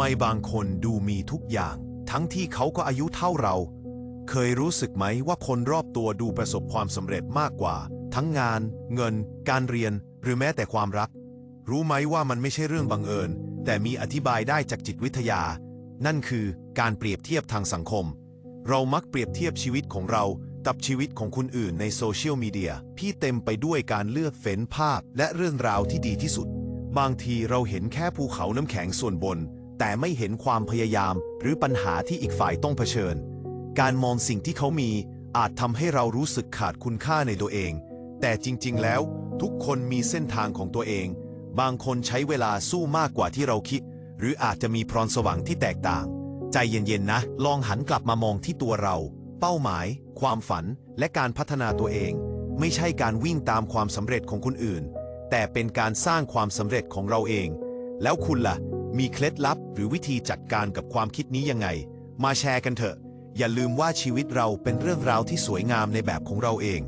ไมบางคนดูมีทุกอย่าง ทั้งที่เขาก็อายุเท่าเรา เคยรู้สึกไหมว่าคนรอบตัวดูประสบความสำเร็จมากกว่า ทั้งงาน เงิน การเรียน หรือแม้แต่ความรัก รู้ไหมว่ามันไม่ใช่เรื่องบังเอิญ แต่มีอธิบายได้จากจิตวิทยา นั่นคือการเปรียบเทียบทางสังคม เรามักเปรียบเทียบชีวิตของเรากับชีวิตของคนอื่นในโซเชียลมีเดียที่เต็มไปด้วยการเลือกเฟ้นภาพและเรื่องราวที่ดีที่สุด บางทีเราเห็นแค่ภูเขาน้ำแข็งส่วนบน แต่ไม่เห็นความพยายามหรือปัญหาที่อีกฝ่ายต้องเผชิญ การมองสิ่งที่เขามีอาจทำให้เรารู้สึกขาดคุณค่าในตัวเอง แต่จริง ๆ แล้วทุกคนมีเส้นทางของตัวเอง บางคนใช้เวลาสู้มากกว่าที่เราคิด หรืออาจจะมีพรสวรรค์ที่แตกต่าง ใจเย็น ๆ นะ ลองหันกลับมามองที่ตัวเรา เป้าหมาย ความฝัน และการพัฒนาตัวเอง ไม่ใช่การวิ่งตามความสำเร็จของคนอื่น แต่เป็นการสร้างความสำเร็จของเราเอง แล้วคุณล่ะ มีเคล็ดลับหรือวิธีจัดการกับความคิดนี้ยังไง มาแชร์กันเถอะ อย่าลืมว่าชีวิตเราเป็นเรื่องราวที่สวยงามในแบบของเราเอง